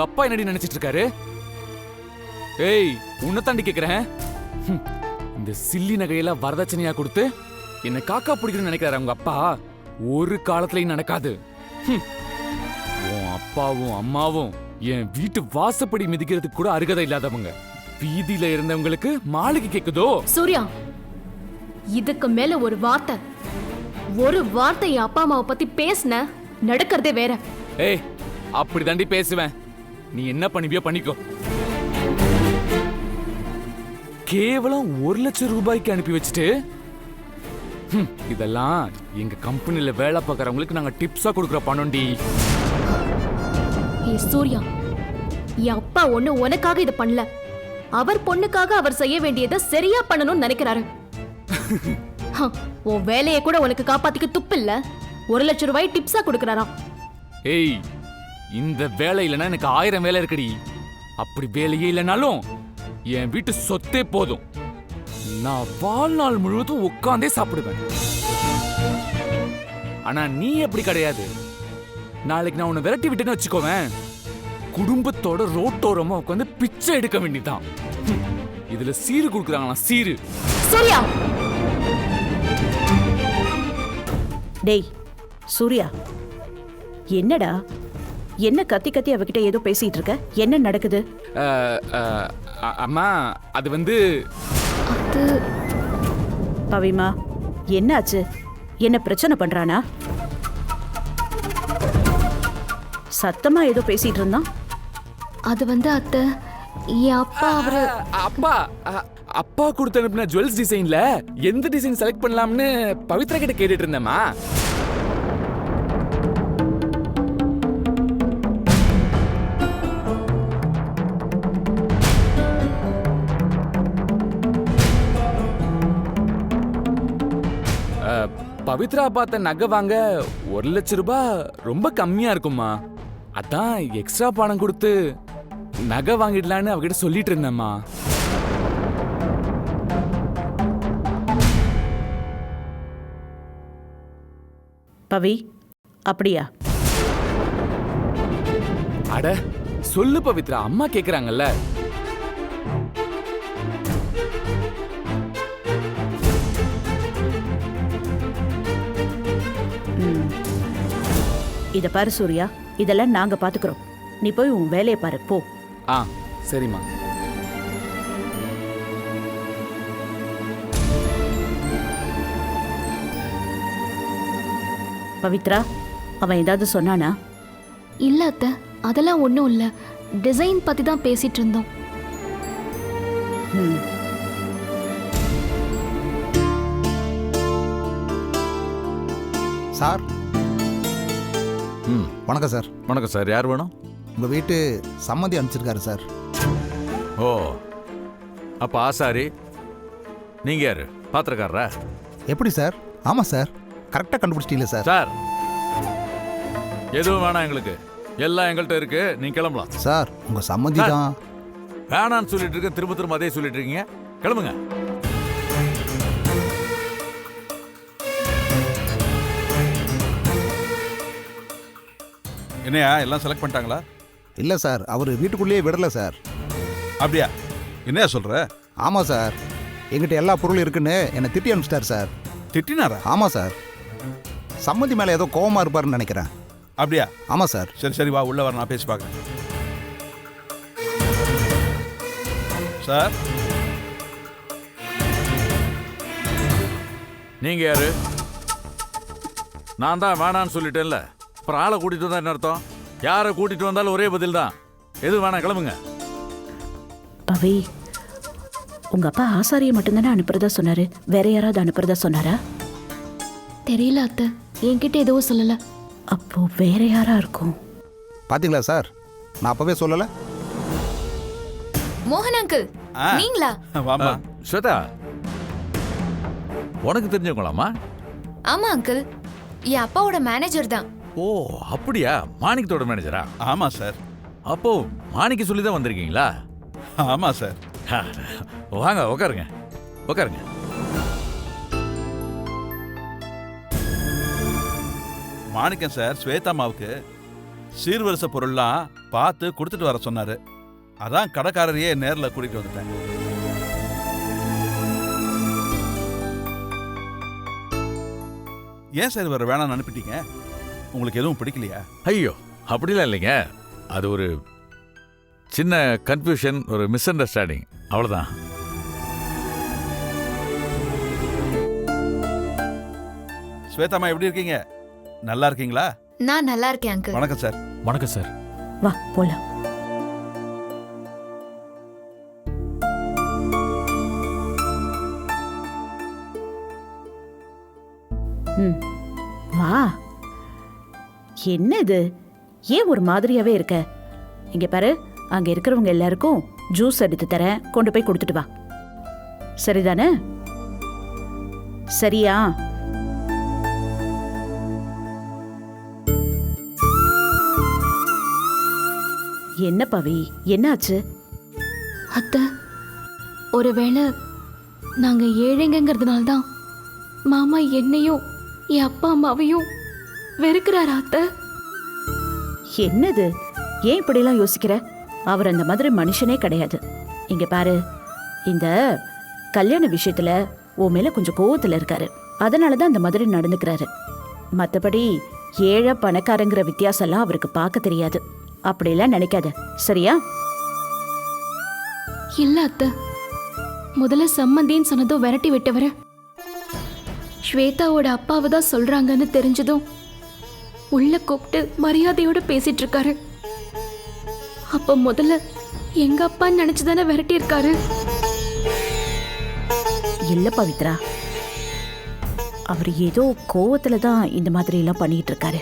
உங்க அப்பா என்னடி நினைச்சிட்டு இருக்காரு? ஏய் உன்னை தாண்டி கேக்குறேன். இந்த சில்லி நகையெல்லாம் வரதட்சணையா கொடுத்து என்ன காக்கா பிடிக்கணும்னு நினைக்கிறாரு உங்க அப்பா? ஒரு காலத்துலயும் நடக்காது. உன் அப்பாவும் அம்மாவும் என் வீட்டு வாசப்படி மிதிக்கிறதுக்கு கூட அருகதை இல்லாதவங்க. வீதியில இருந்தவங்களுக்கு மாளிகை கேக்குதோ? சூர்யா இதுக்கு மேல ஒரு வார்த்தை. ஒரு வார்த்தை என் அப்பா அம்மாவை பத்தி பேசுன நடக்கிறதே வேற. ஏய் அப்படி தாண்டி பேசுவேன். நீ என்ன பண்ணிப்பியோ பண்ணிக்கோ. கேவலம் ஒரு லட்சம் ரூபாய்க்கு அனுப்பி வச்சுட்டு இதெல்லாம் எங்க கம்பெனில வேலை பார்க்கறவங்களுக்கு நாங்க டிப்ஸா கொடுக்குற பணம்டி சூர்யா என் அப்பா ஒண்ணு உனக்காக இதை பண்ணல. அவர் பொண்ணுக்காக அவர் செய்ய வேண்டியதை சரியா பண்ணணும்னு நினைக்கிறாரு. உன் வேலையை கூட உனக்கு காப்பாத்திக்க துப்பு இல்ல ஒரு லட்சம் ரூபாய் டிப்ஸா கொடுக்கறாராம். ஏய் இந்த வேலை இல்லைன்னா எனக்கு ஆயிரம் வேலை இருக்குடி. அப்படி வேலையே இல்லைனாலும் என் வீட்டு சொத்தே போதும். நான் வாழ்நாள் முழுவதும் உட்காந்தே சாப்பிடுவேன். ஆனா நீ அப்படி கிடையாது. நாளைக்கு நான் உன்னை விரட்டி விட்டேன்னு வச்சுக்கோவேன். குடும்பத்தோட ரோட்டோரமா உட்காந்து பிச்சை எடுக்க வேண்டியதான் இதுல சீரு கொடுக்குறாங்களா? சீரு. சூர்யா! டேய் சூர்யா. என்னடா? என்ன கத்தி கத்தி அவகிட்ட ஏதோ பேசிட்டு இருக்க? என்ன நடக்குது? அம்மா அது வந்து அது பவிமா என்னாச்சு? என்ன பிரச்சனை பண்றானா? சத்தமா ஏதோ பேசிட்டு இருந்தான். அது வந்து அத்தை என் அப்பா அவரு அப்பா அப்பா கொடுத்து அனுப்பின ஜுவல்ஸ் டிசைன்ல எந்த டிசைன் செலக்ட் பண்ணலாம்னு பவித்ரா கிட்ட கேட்டுட்டு இருந்தேம்மா. பவித்ரா பார்த்த நகை வாங்க ஒரு லட்சம் ரூபாய் ரொம்ப கம்மியா இருக்குமா அதான் எக்ஸ்ட்ரா பணம் கொடுத்து நகை வாங்கிடலான்னு அவகிட்ட சொல்லிட்டு இருந்தேம்மா. பவி அப்படியா? அட சொல்லு பவித்ரா அம்மா கேக்குறாங்கல்ல. இத பாரு சூர்யா. இதெல்லாம் நாங்க பாத்துக்கிறோம். நீ போய் உன் வேலையை பாரு. போ. ஆ சரிம்மா. பவித்ரா அவன் ஏதாவது சொன்னானா? இல்ல அத்தை அதெல்லாம் ஒண்ணும் இல்ல. டிசைன் பத்தி தான் பேசிட்டு இருந்தோம். ம். சார் வணக்கம் சார். வணக்கம் சார். யார் வேணும்? உங்கள் வீட்டு சம்மதி அனுப்பிச்சிருக்காரு சார். ஓ அப்போ ஆசாரி நீங்கள் யார்? பாத்திரக்காரரா? எப்படி சார்? ஆமாம் சார். கரெக்டாக கண்டுபிடிச்சிட்டீங்களே சார். சார் எதுவும் வேணாம் எங்களுக்கு. எல்லாம் எங்கள்கிட்ட இருக்கு. நீங்க கிளம்பலாம். சார் உங்கள் சம்மதி. தான். வேணான்னு சொல்லிட்டு இருக்க திரும்ப திரும்ப அதே சொல்லிட்டு இருக்கீங்க. கிளம்புங்க. என்னையா எல்லாம் செலக்ட் பண்ணிட்டாங்களா? இல்லை சார் அவர் வீட்டுக்குள்ளேயே விடலை சார். அப்படியா? என்னையா சொல்ற? ஆமாம் சார். எங்கிட்ட எல்லா பொருளும் இருக்குன்னு என்னை திட்டி அனுப்பிச்சிட்டார் சார். திட்டினாரா? ஆமாம் சார். சம்மதி மேலே ஏதோ கோவமாக இருப்பாருன்னு நினைக்கிறேன். அப்படியா? ஆமாம் சார். சரி சரி வா உள்ள வர நான் பேசி பார்க்குறேன். சார்? நீங்க யாரு? நான் தான் வேணான்னு சொல்லிட்டேன்ல. அப்புறம் ஆளை கூட்டிட்டு வந்தா என்ன அர்த்தம்? யாரை கூட்டிட்டு வந்தாலும் ஒரே பதில் தான் எது வேணாம் கிளம்புங்க. பவி உங்க அப்பா ஆசாரியை மட்டும்தானே அனுப்புறதா சொன்னாரு? வேற யாராவது அனுப்புறதா சொன்னாரா? தெரியல அத்தை. என்கிட்ட எதுவும் சொல்லல. அப்போ வேற யாரா இருக்கும்? பார்த்தீங்களா சார்? நான் அப்போவே சொல்லலை. மோகன் அங்கிள் ஆ. நீங்களா? வாமா ஸ்வேதா உனக்கு தெரிஞ்சவங்களாமா ஆமா அங்கிள் என் அப்பாவோட மேனேஜர் தான். ஓ அப்படியா? மாணிக்கத்தோட மேனேஜரா? ஆமா சார். அப்போ மாணிக்க சொல்லி தான் வந்திருக்கீங்களா? ஆமா சார். வாங்க உட்காருங்க உட்காருங்க மாணிக்கம் சார் ஸ்வேதாமாவுக்கு சீர்வரிசை பொருள்லாம் பார்த்து கொடுத்துட்டு வர சொன்னாரு. அதான் கடைக்காரரையே நேர்ல கூட்டிட்டு வந்துட்டேன். ஏன் சார் இவர் வேணாம்னு அனுப்பிட்டீங்க? உங்களுக்கு எதுவும் பிடிக்கலையா? ஐயோ அப்படிலாம் இல்லைங்க. அது ஒரு சின்ன கன்ஃபியூஷன் ஒரு மிஸ் அண்டர்ஸ்டாண்டிங் அவ்வளோதான் ஸ்வேதாம்மா எப்படி இருக்கீங்க? நல்லா இருக்கீங்களா? நான் நல்லா இருக்கேன் அங்கிள் வணக்கம் சார். வணக்கம் சார். வா போலாம். ம் வா. என்ன இது ஏன் ஒரு மாதிரியாவே இருக்க? இங்க பாரு அங்க இருக்கிறவங்க எல்லாருக்கும் ஜூஸ் எடுத்து தரேன். கொண்டு போய் கொடுத்துட்டு வா. சரிதானே? சரியா? என்ன பவி? என்னாச்சு? அத்தை ஒருவேளை நாங்க ஏழைங்கிறதுனால தான் மாமா என்னையும் என் அப்பா அம்மாவையும் வெறுக்கிறாரா அத்தை? என்னது? ஏன் இப்படிலாம் யோசிக்கிற? அவர் அந்த மாதிரி மனுஷனே கிடையாது. இங்க பாரு இந்த கல்யாண விஷயத்துல உன் மேல கொஞ்சம் கோவத்துல இருக்காரு. அதனால தான் அந்த மாதிரி நடந்துக்கிறாரு. மத்தபடி ஏழை பணக்காரங்கிற வித்தியாசம்லாம் அவருக்கு பார்க்க தெரியாது. அப்படிலாம் நினைக்காத சரியா? இல்ல அத்தை. முதல்ல சம்மந்தின்னு சொன்னதும் விரட்டி விட்டவர. ஸ்வேதாவோட அப்பாவை தான் சொல்றாங்கன்னு தெரிஞ்சதும் உள்ள கூப்பிட்டு மரியாதையோட பேசிட்டு இருக்காரு. அப்ப முதல்ல எங்க அப்பான்னு நினைச்சுதானே விரட்டி இருக்காரு இல்ல பவித்ரா அவர் ஏதோ கோவத்துல தான் இந்த மாதிரி எல்லாம் பண்ணிட்டு இருக்காரு.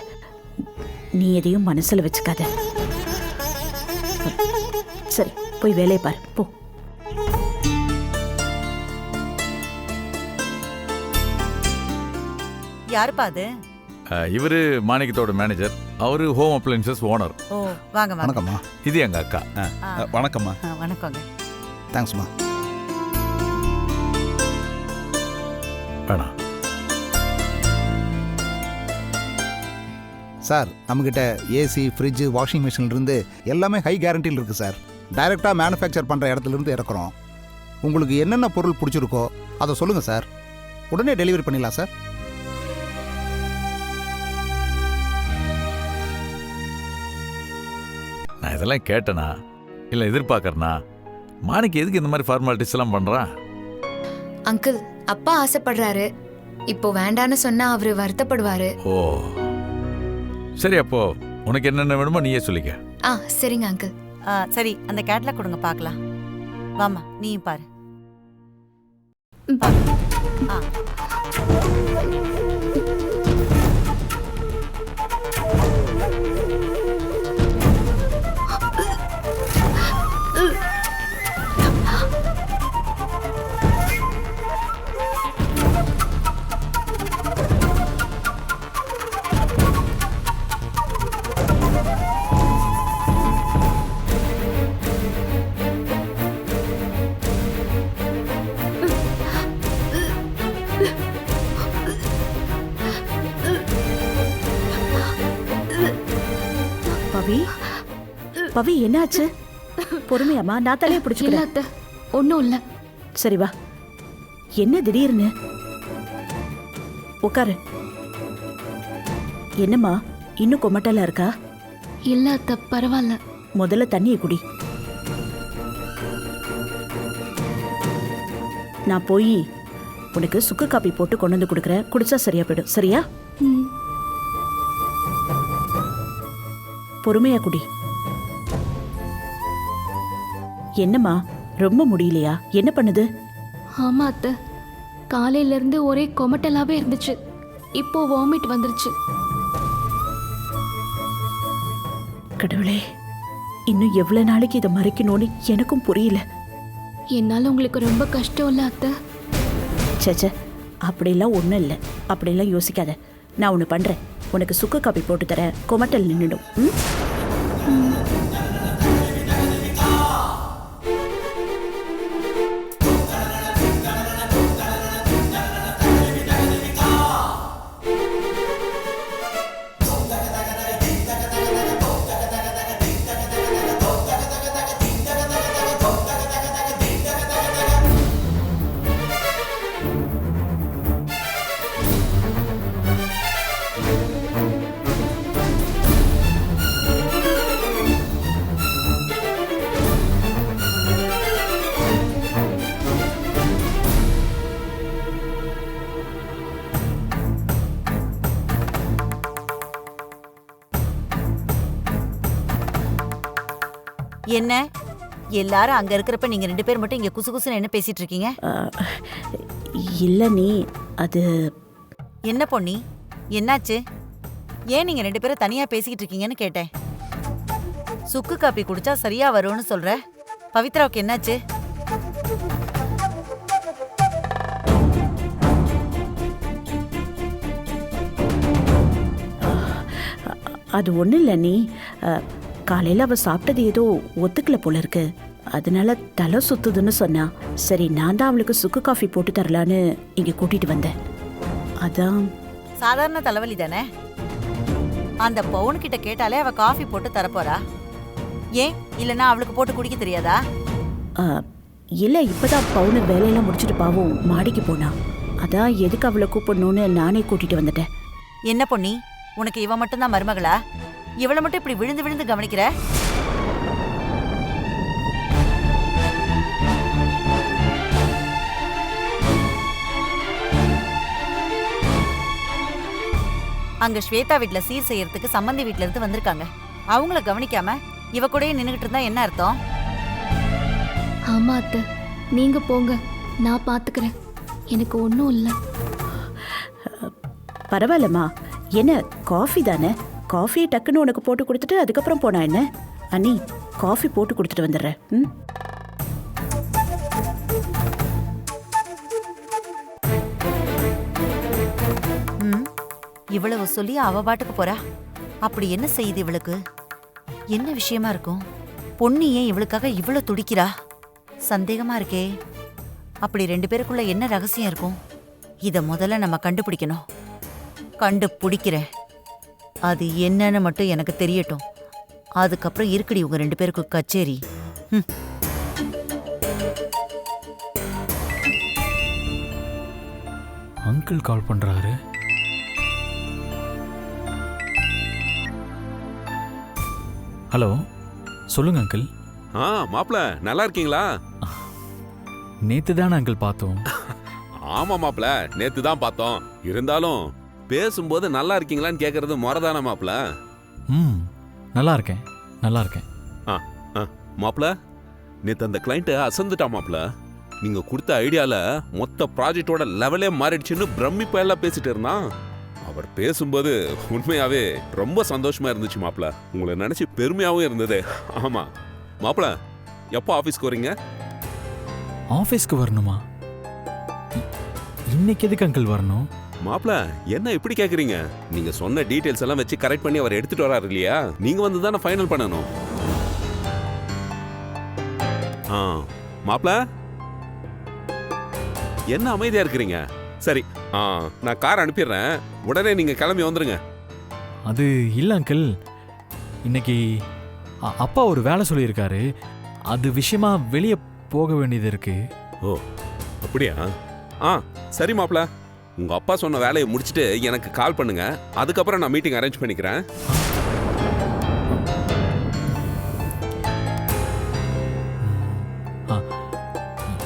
நீ எதையும் மனசுல வச்சுக்காத. சரி போய் வேலையை பாரு. போ. யாருப்பா அது? இவர் மாணிக்கத்தோட மேனேஜர் அவர் ஹோம் அப்ளைன்சஸ் ஓனர் ஓ வாங்க வாங்க. வணக்கம்மா. இது எங்கள் அக்கா. ஆ, வணக்கம்மா. ஆ, வணக்கங்க. தேங்க்ஸ்மா. வேணாம் சார் நம்மக்கிட்ட ஏசி ஃப்ரிட்ஜு வாஷிங் மிஷின் இருந்து எல்லாமே ஹை கேரண்டியில் இருக்குது சார். டைரெக்டாக மேனுஃபேக்சர் பண்ணுற இடத்துலேருந்து இறக்குறோம். உங்களுக்கு என்னென்ன பொருள் பிடிச்சிருக்கோ அதை சொல்லுங்கள் சார். உடனே டெலிவரி பண்ணிடலாம் சார். இதெல்லாம் கேட்டேனா? இல்லை எதிர்பார்க்கறனா? மாணிக்கு எதுக்கு இந்த மாதிரி ஃபார்மாலிட்டிஸ் எல்லாம் பண்ணுறான் அங்கிள் அப்பா ஆசைப்படுறாரு. இப்போ வேண்டான்னு சொன்னா அவரு வருத்தப்படுவாரு. ஓ. சரி அப்போ உனக்கு என்னென்ன வேணுமோ நீயே சொல்லிக்க. ஆ சரிங்க அங்கிள் ஆ, சரி அந்த கேட்லாக் கொடுங்க பார்க்கலாம். வாமா நீயும் பாரு. பாரு. ஆ. பவி என்னாச்சு? பொறுமையாமா நான் தலையை பிடிச்சிக்கிறேன். அத்தை ஒன்றும் இல்லை. சரி வா. என்ன திடீர்னு? உட்காரு என்னம்மா இன்னும் கொமட்டலா இருக்கா? இல்ல அத்தை பரவாயில்ல. முதல்ல தண்ணியை குடி. நான் போய் உனக்கு சுக்கு காப்பி போட்டு கொண்டு வந்து கொடுக்குறேன். குடிச்சா சரியா போயிடும். சரியா? ம். பொறுமையா குடி. என்னம்மா? ரொம்ப முடியலையா? என்ன பண்ணுது? ஆமா அத்தை. காலையில இருந்து ஒரே கொமட்டலாவே இருந்துச்சு. இப்போ வாமிட் வந்துருச்சு. கடவுளே இன்னும் எவ்வளவு நாளைக்கு இதை மறைக்கணும்னு எனக்கும் புரியல. என்னால உங்களுக்கு ரொம்ப கஷ்டம் இல்ல அத்தை. சேச்சே அப்படிலாம் ஒன்றும் இல்லை. அப்படிலாம் யோசிக்காத. நான் ஒன்று பண்ணுறேன் உனக்கு சுக்கு காப்பி போட்டு தரேன். கொமட்டல் நின்றுடும் ம்? என்ன? எல்லாரும் அங்க இருக்கிறப்ப நீங்க ரெண்டு பேர் மட்டும் இங்க குசு குசுன்னு என்ன பேசிட்டு இருக்கீங்க இல்லை நீ அது என்ன பொன்னி? என்னாச்சு? ஏன் நீங்க ரெண்டு பேரும் தனியா பேசிக்கிட்டு இருக்கீங்கன்னு கேட்டேன். சுக்கு காப்பி குடிச்சா சரியா வரும்னு சொல்ற. பவித்ராவுக்கு என்னாச்சு? அது ஒன்றும் இல்லை நீ. காலையில் அவள் சாப்பிட்டது ஏதோ ஒத்துக்கல போல இருக்கு. அதனால தலை சுத்துதுன்னு சொன்னா சரி நான் தான் அவளுக்கு சுக்கு காஃபி போட்டு தரலான்னு இங்கே கூட்டிட்டு வந்தேன். அதான். சாதாரண தலைவலி தானே? அந்த பவுன் கிட்ட கேட்டாலே அவ காஃபி போட்டு தரப்போறா ஏன்? இல்லனா அவளுக்கு போட்டு குடிக்க தெரியாதா? ஆ, இல்லை இப்போதான் பவுனு வேலையெல்லாம் முடிச்சுட்டு பாவம் மாடிக்கு போனா. அதான் எதுக்கு அவளை கூப்பிடணும்னு நானே கூட்டிட்டு வந்துட்டேன். என்ன பொன்னி? உனக்கு இவ மட்டும்தான் மருமகளா? இவளை மட்டும் இப்படி விழுந்து விழுந்து கவனிக்கிற? அங்க ஸ்வேதா வீட்ல சீர் செய்யறதுக்கு சம்மந்தி வீட்ல இருந்து வந்திருக்காங்க. அவங்கள கவனிக்காம இவ கூடயே நின்னுகிட்டு இருந்தா என்ன அர்த்தம்? ஆமா அத்தை. நீங்க போங்க. நான் பாத்துக்கிறேன். எனக்கு ஒன்றும் இல்லை. பரவாயில்லம்மா. என்ன காஃபி தானே? காஃபியை டக்குன்னு உனக்கு போட்டு கொடுத்துட்டு அதுக்கப்புறம் போனா என்ன? அண்ணி காஃபி போட்டு கொடுத்துட்டு வந்துடுறேன். ம்? ம் இவ்வளவு சொல்லி அவ பாட்டுக்கு போறா? அப்படி என்ன செய்யுது இவளுக்கு? என்ன விஷயமா இருக்கும்? பொண்ணு ஏன் இவளுக்காக இவ்வளவு துடிக்கிறா? சந்தேகமா இருக்கே. அப்படி ரெண்டு பேருக்குள்ள என்ன ரகசியம் இருக்கும்? இத முதல்ல நம்ம கண்டுபிடிக்கணும். கண்டுபிடிக்கிறேன். அது என்னன்னு மட்டும் எனக்கு தெரியட்டும். அதுக்கப்புறம் இருக்குடி உங்க ரெண்டு பேருக்கு கச்சேரி. ம் அங்கிள் கால் பண்றாரு. ஹலோ சொல்லுங்க அங்கிள். ஆ மாப்பிள நல்லா இருக்கீங்களா? நேத்து தானே அங்கிள் பார்த்தோம். ஆமா மாப்பிள நேத்து தான் பார்த்தோம். இருந்தாலும் பேசும்போது நல்லா இருக்கீங்களான்னு கேக்குறது முறதான மாப்பிள ம் நல்லா இருக்கேன் நல்லா இருக்கேன். மாப்பிள நேத்து அந்த கிளைண்ட் அசந்துட்டா மாப்பிள நீங்க கொடுத்த ஐடியால மொத்த ப்ராஜெக்டோட லெவலே மாறிடுச்சுன்னு பிரமிப்பா எல்லாம் பேசிட்டு இருந்தான். அவர் பேசும்போது உண்மையாவே ரொம்ப சந்தோஷமா இருந்துச்சு மாப்பிள உங்களை நினைச்சு பெருமையாவும் இருந்தது. ஆமா. மாப்பிள எப்போ ஆபீஸ்க்கு வரீங்க ஆஃபீஸ்க்கு வரணுமா? இன்னைக்கு எதுக்கு அங்கிள் வரணும்? மாப்ள என்ன இப்படி கேக்குறீங்க? நீங்க சொன்ன டீடைல்ஸ் எல்லாம் வச்சு கரெக்ட் பண்ணி அவர் எடுத்துட்டு வராரு இல்லையா? நீங்க வந்து தானே ஃபைனல் பண்ணணும். ஆ மாப்ள? என்ன அமைதியா இருக்கிறீங்க? சரி ஆ நான் கார் அனுப்பிடுறேன். உடனே நீங்க கிளம்பி வந்துருங்க. அது இல்லை அங்கிள் இன்னைக்கு அ- அப்பா ஒரு வேலை சொல்லியிருக்காரு. அது விஷயமா வெளியே போக வேண்டியது இருக்கு. ஓ அப்படியா? ஆ சரி மாப்ள. உங்க அப்பா சொன்ன வேலையை முடிச்சிட்டு எனக்கு கால் பண்ணுங்க. அதுக்கப்புறம் நான் மீட்டிங் அரேஞ்ச் பண்ணிக்கிறேன்.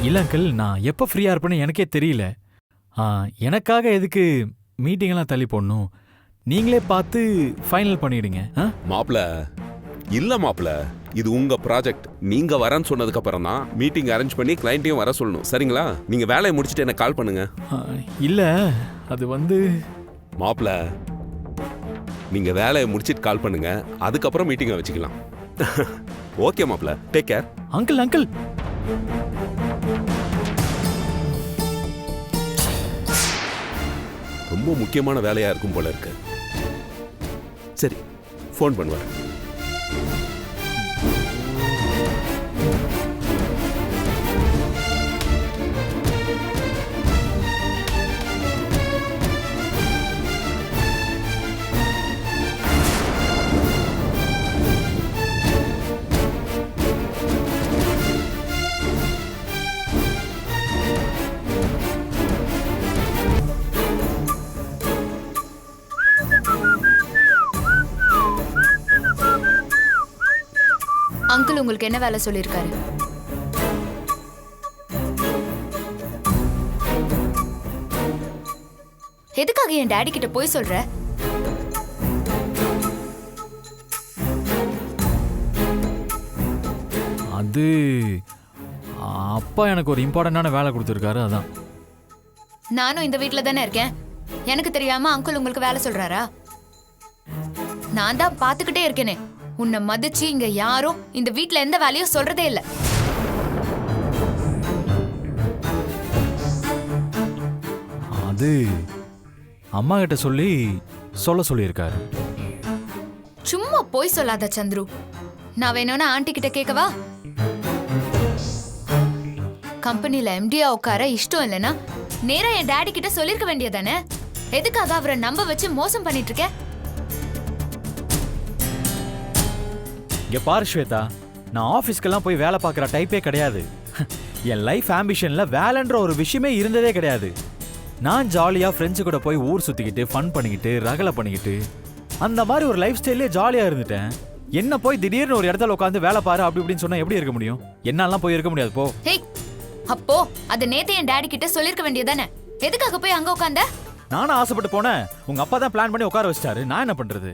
இல்லை அங்கிள் நான் எப்போ ஃப்ரீயாக இருப்பேன்னு எனக்கே தெரியல. எனக்காக எதுக்கு மீட்டிங்கெல்லாம் தள்ளி போடணும்? நீங்களே பார்த்து ஃபைனல் பண்ணிடுங்க மாப்ள இல்ல மாப்ள இது உங்க ப்ராஜெக்ட் நீங்க வரேன்னு சொன்னதுக்கு அப்புறம் தான் மீட்டிங் அரேஞ்ச் பண்ணி கிளைண்ட்டையும் வர சொல்லணும். சரிங்களா? நீங்க வேலையை முடிச்சிட்டு எனக்கு கால் பண்ணுங்க. இல்லை அது வந்து மாப்ள நீங்க வேலையை முடிச்சிட்டு கால் பண்ணுங்க. அதுக்கப்புறம் மீட்டிங்கை வச்சுக்கலாம். ஓகே மாப்ள டேக் கேர் அங்கிள் அங்கிள் ரொம்ப முக்கியமான வேலையா இருக்கும் போல இருக்கு. சரி ஃபோன் பண்ணுவார். உங்களுக்கு என்ன வேலை சொல்லியிருக்காரு? எதுக்காக என் டாடி கிட்ட போய் சொல்ற? அது அப்பா எனக்கு ஒரு இம்பார்ட்டண்டான வேலை கொடுத்துருக்காரு அதான். நானும் இந்த வீட்ல தானே இருக்கேன். எனக்கு தெரியாம அங்கிள் உங்களுக்கு வேலை சொல்றாரா? நான் தான் பாத்துக்கிட்டே இருக்கேனே. உன்னை மதிச்சு இங்க யாரும் இந்த வீட்ல எந்த வேலையும் சொல்றதே இல்ல. அது அம்மா கிட்ட சொல்லி சொல்ல சொல்லியிருக்காரு. சும்மா போய் சொல்லாத சந்துரு. நான் வேணும்னா ஆண்டி கிட்ட கேட்கவா கம்பெனில எம்டியா உட்கார இஷ்டம் இல்லைன்னா நேரா என் டாடி கிட்ட சொல்லிருக்க வேண்டியதானே எதுக்காக அவரை நம்ப வச்சு மோசம் பண்ணிட்டு இருக்க? இங்க பாரு ஸ்வேதா நான் ஆஃபீஸ்க்கெல்லாம் போய் வேலை பார்க்குற டைப்பே கிடையாது. என் லைஃப் ஆம்பிஷனில் வேலைன்ற ஒரு விஷயமே இருந்ததே கிடையாது. நான் ஜாலியாக ஃப்ரெண்ட்ஸு கூட போய் ஊர் சுற்றிக்கிட்டு ஃபன் பண்ணிக்கிட்டு ரகலை பண்ணிக்கிட்டு அந்த மாதிரி ஒரு லைஃப் ஸ்டைல்லே ஜாலியாக இருந்துட்டேன். என்ன போய் திடீர்னு ஒரு இடத்துல உட்காந்து வேலை பாரு அப்படி இப்படின்னு சொன்னால் எப்படி இருக்க முடியும்? என்னாலாம் போய் இருக்க முடியாது போ. அப்போ அத நேத்து என் டாடி கிட்ட சொல்லிருக்க வேண்டியதானே எதுக்காக போய் அங்க உட்காந்த நானும் ஆசைப்பட்டு போனேன். உங்கள் அப்பா தான் பிளான் பண்ணி உட்கார வச்சிட்டாரு. நான் என்ன பண்ணுறது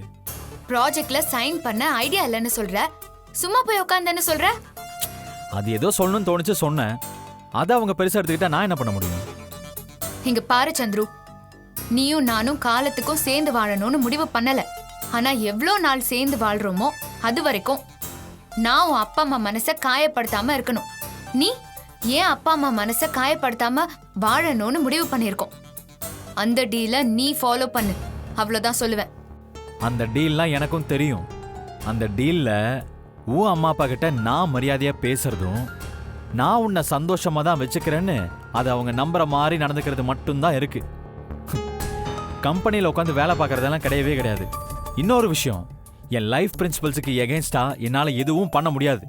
ப்ராஜெக்ட்ல சைன் பண்ண ஐடியா இல்லைன்னு சொல்ற. சும்மா போய் உட்காந்தேன்னு சொல்ற? அது ஏதோ சொல்லணும்னு தோணுச்சு சொன்னேன். அதை அவங்க பெருசாக எடுத்துக்கிட்டா நான் என்ன பண்ண முடியும்? இங்க பாரு சந்துரு. நீயும் நானும் காலத்துக்கும் சேர்ந்து வாழணும்னு முடிவு பண்ணல. ஆனா எவ்வளோ நாள் சேர்ந்து வாழ்றோமோ அது வரைக்கும் நான் உன் அப்பா அம்மா மனசை காயப்படுத்தாம இருக்கணும். நீ ஏன் அப்பா அம்மா மனசை காயப்படுத்தாம வாழணும்னு முடிவு பண்ணியிருக்கோம். அந்த டீல நீ ஃபாலோ பண்ணு. அவ்வளவுதான் சொல்லுவேன். அந்த டீல்லாம் எனக்கும் தெரியும். அந்த டீல்ல உன் அம்மா அப்பா கிட்ட நான் மரியாதையா பேசுறதும் நான் உன்னை சந்தோஷமா தான் வச்சுக்கிறேன்னு அதை அவங்க நம்புற மாதிரி நடந்துக்கிறது மட்டும்தான் இருக்கு. கம்பெனியில் உட்காந்து வேலை பார்க்குறதெல்லாம் கிடையவே கிடையாது. இன்னொரு விஷயம் என் லைஃப் பிரின்சிபல்ஸுக்கு எகேன்ஸ்டா என்னால் எதுவும் பண்ண முடியாது.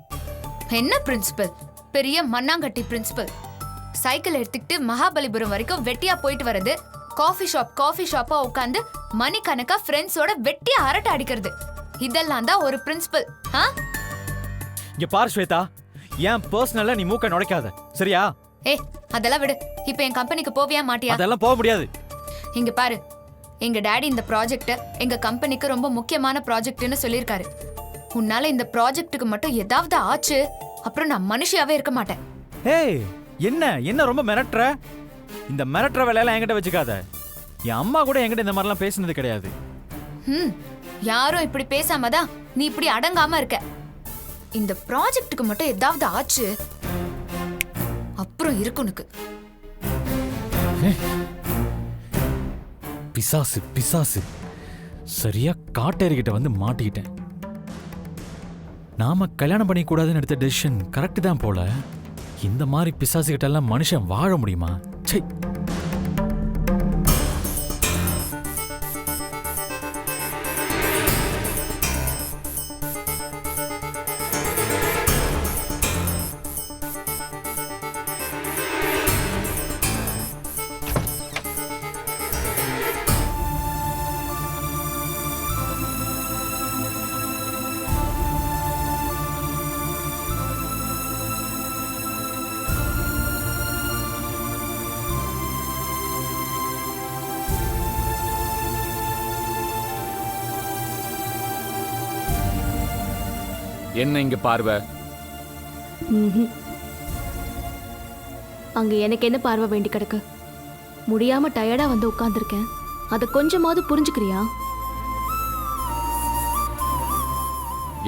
என்ன பிரின்சிபல்? பெரிய மண்ணாங்கட்டி பிரின்சிபல். சைக்கிள் எடுத்துக்கிட்டு மகாபலிபுரம் வரைக்கும் வெட்டியா போயிட்டு வர்றது? காஃபி ஷாப் காஃபி ஷாப்பா உட்காந்து மணிக்கணக்கா ஃப்ரெண்ட்ஸோட வெட்டியா அரட்டை அடிக்கிறது. இதெல்லாம் தான் ஒரு பிரின்சிபல் ஆ? இங்க பாரு ஸ்வேதா ஏன் பர்சனலா நீ மூக்க நுழைக்காத சரியா? ஏ அதெல்லாம் விடு. இப்போ என் கம்பெனிக்கு போவியா மாட்டியா? அதெல்லாம் போக முடியாது. இங்க பாரு எங்க டாடி இந்த ப்ராஜெக்ட் எங்க கம்பெனிக்கு ரொம்ப முக்கியமான ப்ராஜெக்ட்னு சொல்லியிருக்காரு. உன்னால இந்த ப்ராஜெக்ட்டுக்கு மட்டும் ஏதாவது ஆச்சு அப்புறம் நான் மனுஷியாவே இருக்க மாட்டேன். ஏய் என்ன என்ன ரொம்ப மிரட்டுற? இந்த மிரட்டுற வேலையெல்லாம் என்கிட்ட வச்சுக்காத. என் அம்மா கூட என்கிட்ட இந்த மாதிரிலாம் பேசினது கிடையாது. ம் யாரும் இப்படி பேசாம தான் நீ இப்படி அடங்காம இருக்க. இந்த ப்ராஜெக்ட்டுக்கு மட்டும் ஏதாவது ஆச்சு? அப்புறம் இருக்கு உனக்கு. பிசாசு பிசாசு. சரியா காட்டேரிக்கிட்ட வந்து மாட்டிக்கிட்டேன். நாம கல்யாணம் பண்ணிக்கூடாதுன்னு எடுத்த டெசிஷன் கரெக்ட் தான் போல. இந்த மாதிரி பிசாசு கிட்ட எல்லாம் மனுஷன் வாழ முடியுமா? 切 என்ன இங்க பார்வை. அங்க எனக்கு என்ன பார்வை வேண்டி கிடக்கு? முடியாம டயர்டா வந்து உட்கார்ந்திருக்கேன். அதை கொஞ்சமாவது புரிஞ்சுக்கிறியா?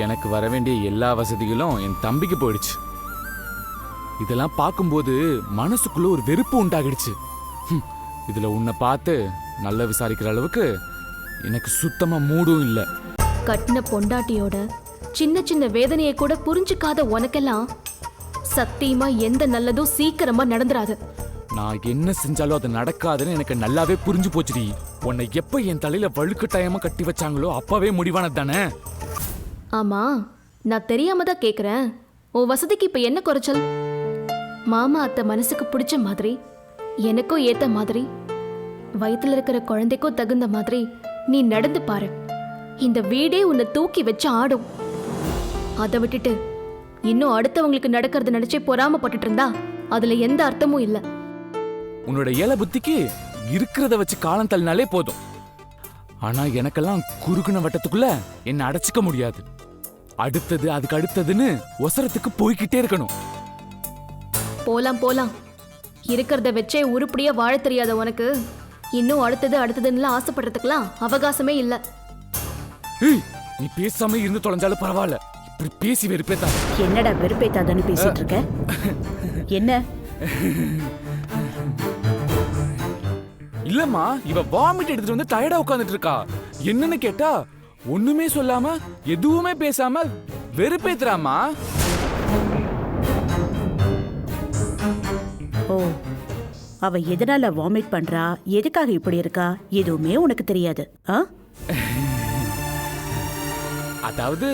எனக்கு வர வேண்டிய எல்லா வசதிகளும் என் தம்பிக்கு போயிடுச்சு. இதெல்லாம் பார்க்கும்போது மனசுக்குள்ள ஒரு வெறுப்பு உண்டாகிடுச்சு. இதுல உன்னை பார்த்து நல்லா விசாரிக்கிற அளவுக்கு எனக்கு சுத்தமா மூடும் இல்லை. கட்டின பொண்டாட்டியோட சின்ன சின்ன வேதனையை கூட புரிஞ்சுக்காத உனக்கெல்லாம். சத்தியமா எந்த நல்லதும் சீக்கிரமா நடந்துராது. நான் என்ன செஞ்சாலும் அது நடக்காதுன்னு எனக்கு நல்லாவே புரிஞ்சு போச்சுடி. உன்னை எப்ப என் தலையில வழுக்கட்டாயமா கட்டி வச்சாங்களோ அப்பவே முடிவானது தானே? ஆமா நான் தெரியாம தான் கேக்குறேன். உன் வசதிக்கு இப்ப என்ன குறைச்சல்? மாமா அத்தை மனசுக்கு பிடிச்ச மாதிரி எனக்கும் ஏத்த மாதிரி வயித்துல இருக்கிற குழந்தைக்கும் தகுந்த மாதிரி நீ நடந்து பாரு. இந்த வீடே உன்னை தூக்கி வச்சு ஆடும். அதை விட்டுட்டு இன்னும் அடுத்தவங்களுக்கு நடக்கிறது நினைச்சே பொறாமப்பட்டுட்டு இருந்தா அதுல எந்த அர்த்தமும் இல்லை. உன்னோட ஏல புத்திக்கு இருக்கிறத வச்சு காலம் தள்ளினாலே போதும். ஆனா எனக்கெல்லாம் குறுகுன வட்டத்துக்குள்ள என்ன அடைச்சிக்க முடியாது. அடுத்தது அதுக்கு அடுத்ததுன்னு ஒசரத்துக்கு போய்கிட்டே இருக்கணும். போலாம் போலாம். இருக்கிறத வச்சே உருப்படியா வாழ தெரியாத உனக்கு இன்னும் அடுத்தது அடுத்ததுன்னு ஆசைப்படுறதுக்கெல்லாம் அவகாசமே இல்ல. நீ பேசாம இருந்து தொலைஞ்சாலும் பரவாயில்ல. இப்படி பேசி வெறுப்பேத்தான் என்னடா வெறுப்பேத்தாதான்னு பேசிட்டு இருக்க? என்ன? இல்லம்மா இவ வாமிட் எடுத்துட்டு வந்து டயர்டா உட்கார்ந்துட்டு இருக்கா. என்னன்னு கேட்டா ஒண்ணுமே சொல்லாம எதுவுமே பேசாம வெறுப்பேத்துறாமா ஓ அவ எதனால வாமிட் பண்றா? எதுக்காக இப்படி இருக்கா? எதுவுமே உனக்கு தெரியாது ஆ? அதாவது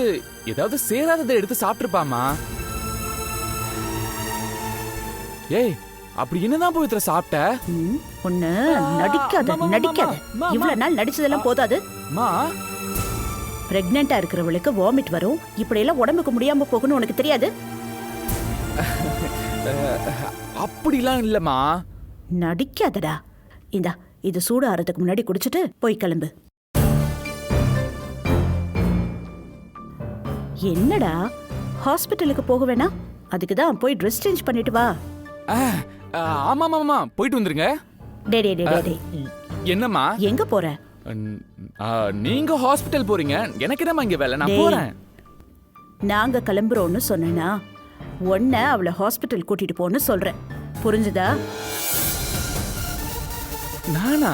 ஏதாவது சேராததை எடுத்து சாப்பிட்டுருப்பாமா ஏய் அப்படி என்னதான் பவித்ரா சாப்பிட்ட? ஒண்ணு நடிக்காத நடிக்காத. இவ்வளவு நாள் நடிச்சதெல்லாம் போதாது. மா. பிரெக்னெண்டா இருக்கிறவளுக்கு வாமிட் வரும். இப்படி எல்லாம் உடம்புக்கு முடியாம போகணும் உனக்கு தெரியாது? அப்படிலாம் இல்லம்மா. நடிக்காதடா. இந்தா இது சூடு ஆறதுக்கு முன்னாடி குடிச்சிட்டு போய் கிளம்பு. என்னடா? ஹாஸ்பிட்டலுக்கு போக வேணாம் அதுக்கு தான் போய் ட்ரெஸ் சேஞ்ச் பண்ணிட்டு வா. ஆமா ஆமா போயிட்டு வந்துருங்க. டே டே டே டே, என்னம்மா? எங்க போற? நீங்க ஹாஸ்பிட்டல் போறீங்க. எனக்கு என்னம்மா இங்க வேலை? நான். போறேன். நாங்க கிளம்புறோம்னு சொன்னேனா உன்னை அவளை ஹாஸ்பிட்டல் கூட்டிட்டு போன்னு சொல்றேன். புரிஞ்சுதா? நானா?